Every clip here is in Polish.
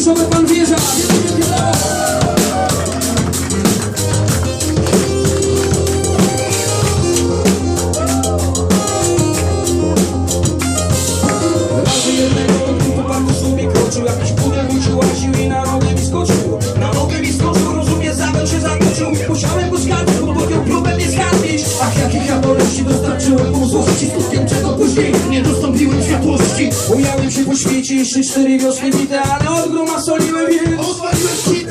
Klawiszowe pan wieża? Razy jednego dnia po parku sobie kroczył Jakiś i na nogę mi skoczył. Na mi skoczył, rozumie, zawał się zatoczył Musiałem go bo podjął próbę mnie zgarbić Ach, jakich ja boleści dostarczyłem mu złości Skutkiem czego później. Nie dostąpiłem Pojawił się w uświecie i szyszczy bite, ale od groma soliły więc Odwaliłem hit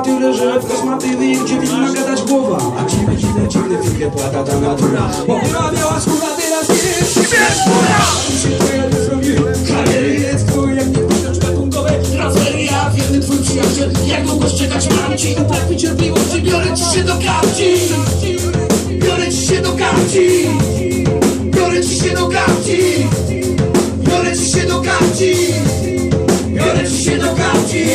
tyle, że w kosmatywy Gdzie winna gadać głowa. A dziwne, dziwne, dziwne, dziwne, płata ta natura. Moja biała skóra teraz jest się to ja nie zrobiłem Kariery jest Twój jak nie pójdziesz gatunkowe. Transfery, ja wierny twój przyjaciel. Jak długo czekać mam ci? Brak mi cierpliwości, biorę ci się do kapci Biorę ci się do kapci Biorę ci się do kapci Biorę ci się do kapci Biorę ci się do kapci